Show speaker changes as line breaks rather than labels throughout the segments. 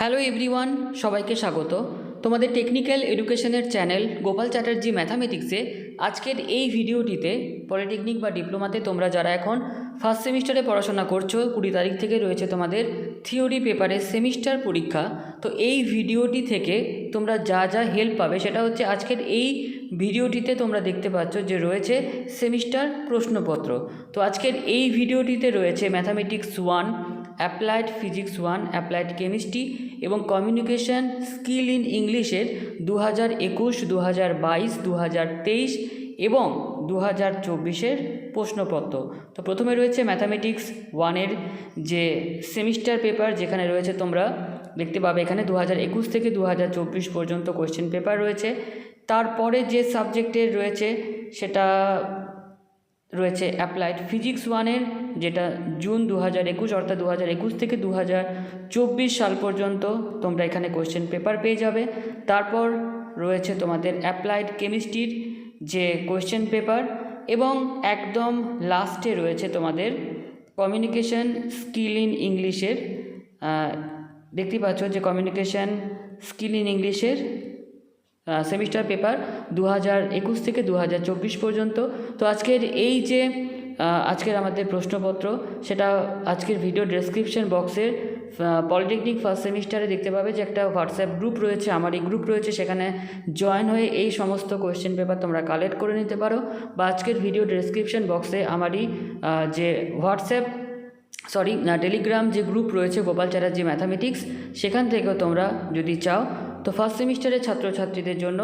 Hello everyone সবাইকে স্বাগত। তোমাদের টেকনিক্যাল এডুকেশনের চ্যানেল গোপাল চ্যাটার্জি ম্যাথামেটিক্সে আজকের এই ভিডিওটিতে পলিটেকনিক বা ডিপ্লোমাতে তোমরা যারা এখন ফার্স্ট সেমিস্টারে পড়াশোনা করছ, কুড়ি তারিখ থেকে রয়েছে তোমাদের থিওরি পেপারের সেমিস্টার পরীক্ষা। তো এই ভিডিওটি থেকে তোমরা যা যা হেল্প পাবে সেটা হচ্ছে আজকের এই ভিডিওটিতে তোমরা দেখতে পাচ্ছ যে রয়েছে সেমিস্টার প্রশ্নপত্র। তো আজকের এই ভিডিওটিতে রয়েছে mathematics one applied physics one applied chemistry এবং কমিউনিকেশন স্কিল ইন ইংলিশের দু হাজার একুশ দু হাজার বাইশ দু হাজার তেইশ এবং দু হাজার চব্বিশের প্রশ্নপত্র। তো প্রথমে রয়েছে ম্যাথামেটিক্স ওয়ানের যে সেমিস্টার পেপার যেখানে রয়েছে তোমরা দেখতে পাবে, এখানে দু হাজার একুশ থেকে দু হাজার চব্বিশ পর্যন্ত কোয়েশ্চেন পেপার রয়েছে। তারপরে যে সাবজেক্টের রয়েছে সেটা রয়েছে অ্যাপ্লাইড ফিজিক্স ওয়ানের যেটা জুন দু হাজার একুশ অর্থাৎ দু হাজার একুশ থেকে দু হাজার চব্বিশ সাল পর্যন্ত তোমরা এখানে কোয়েশ্চেন পেপার পেয়ে যাবে। তারপর রয়েছে তোমাদের অ্যাপ্লাইড কেমিস্ট্রির যে কোয়েশ্চেন পেপার এবং একদম লাস্টে রয়েছে তোমাদের কমিউনিকেশন স্কিল ইন ইংলিশের দেখতে পাচ্ছ যে কমিউনিকেশন স্কিল ইন ইংলিশের সেমিস্টার পেপার দু হাজার একুশ থেকে দু হাজার চব্বিশ পর্যন্ত। তো আজকের এই যে আজকের আমাদের প্রশ্নপত্র, সেটা আজকের ভিডিও ডেসক্রিপশন বক্সের পলিটেকনিক ফার্স্ট সেমিস্টারে দেখতে পাবে যে একটা হোয়াটসঅ্যাপ গ্রুপ রয়েছে, আমার এই গ্রুপ রয়েছে, সেখানে জয়েন হয়ে এই সমস্ত কোয়েশ্চেন পেপার তোমরা কালেক্ট করে নিতে পারো। বা আজকের ভিডিও ডেসক্রিপশন বক্সে আমারই যে হোয়াটসঅ্যাপ সরি টেলিগ্রাম যে গ্রুপ রয়েছে, গোপাল চ্যাটার্জি ম্যাথামেটিক্স সেখান থেকেও তোমরা যদি চাও তো ফার্স্ট সেমিস্টারের ছাত্রছাত্রীদের জন্য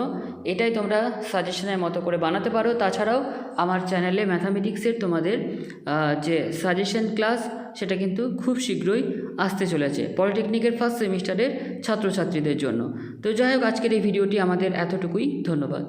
এটাই তোমরা সাজেশনের মতো করে বানাতে পারো। তাছাড়াও আমার চ্যানেলে ম্যাথামেটিক্সের তোমাদের যে সাজেশন ক্লাস সেটা কিন্তু খুব শীঘ্রই আসতে চলেছে পলিটেকনিকের ফার্স্ট সেমিস্টারের ছাত্রছাত্রীদের জন্য। তো যাই হোক, আজকের এই ভিডিওটি আমাদের এতটুকুই। ধন্যবাদ।